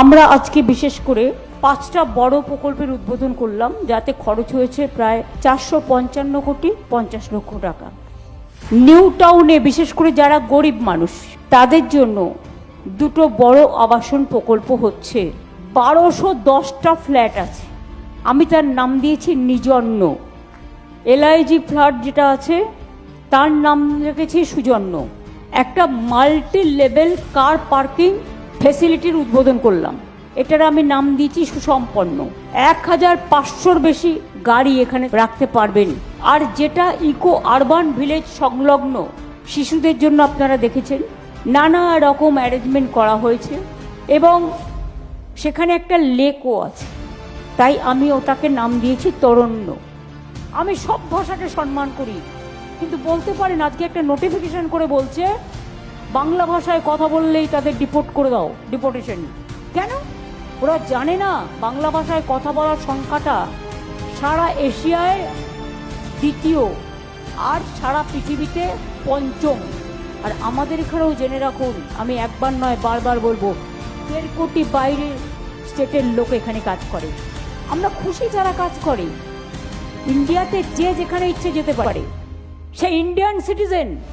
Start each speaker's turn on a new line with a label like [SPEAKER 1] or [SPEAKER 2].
[SPEAKER 1] আমরা আজকে বিশেষ করে পাঁচটা বড় প্রকল্পের উদ্বোধন করলাম, যাতে খরচ হয়েছে প্রায় চারশো পঞ্চান্ন কোটি পঞ্চাশ লক্ষ টাকা। নিউ টাউনে বিশেষ করে যারা গরিব মানুষ, তাদের জন্য দুটো বড় আবাসন প্রকল্প হচ্ছে। বারোশো দশটা ফ্ল্যাট আছে। আমি তার নাম দিয়েছি নিজন্য। এলআইজি ফ্ল্যাট যেটা আছে, তার নাম রেখেছি সুজন্য। একটা মাল্টি লেভেল কার পার্কিং ফেসিলিটির উদ্বোধন করলাম। এটার আমি নাম দিয়েছি সুসম্পন্ন। এক হাজার পাঁচশোর বেশি গাড়ি এখানে রাখতে পারবেন। আর যেটা ইকো আরবান ভিলেজ সংলগ্ন, শিশুদের জন্য আপনারা দেখেছেন, নানা রকম অ্যারেঞ্জমেন্ট করা হয়েছে এবং সেখানে একটা লেকও আছে। তাই আমি ওটাকে নাম দিয়েছি তরণ্য। আমি সব ভাষাকে সম্মান করি, কিন্তু বলতে পারেন আজকে একটা নোটিফিকেশন করে বলছে বাংলা ভাষায় কথা বললেই তাদের ডিপোর্ট করে দাও ডিপোর্টেশন কেন? ওরা জানে না বাংলা ভাষায় কথা বলার সংখ্যাটা সারা এশিয়ায় দ্বিতীয় আর সারা পৃথিবীতে পঞ্চম। আর আমাদের এখানেও জেনে রাখুন, আমি একবার নয়, বারবার বলব দেড় কোটি বাইরে স্টেটের লোক এখানে কাজ করে। আমরা খুশি যারা কাজ করে। ইন্ডিয়াতে যে যেখানে ইচ্ছে যেতে পারে। সে ইন্ডিয়ান সিটিজেন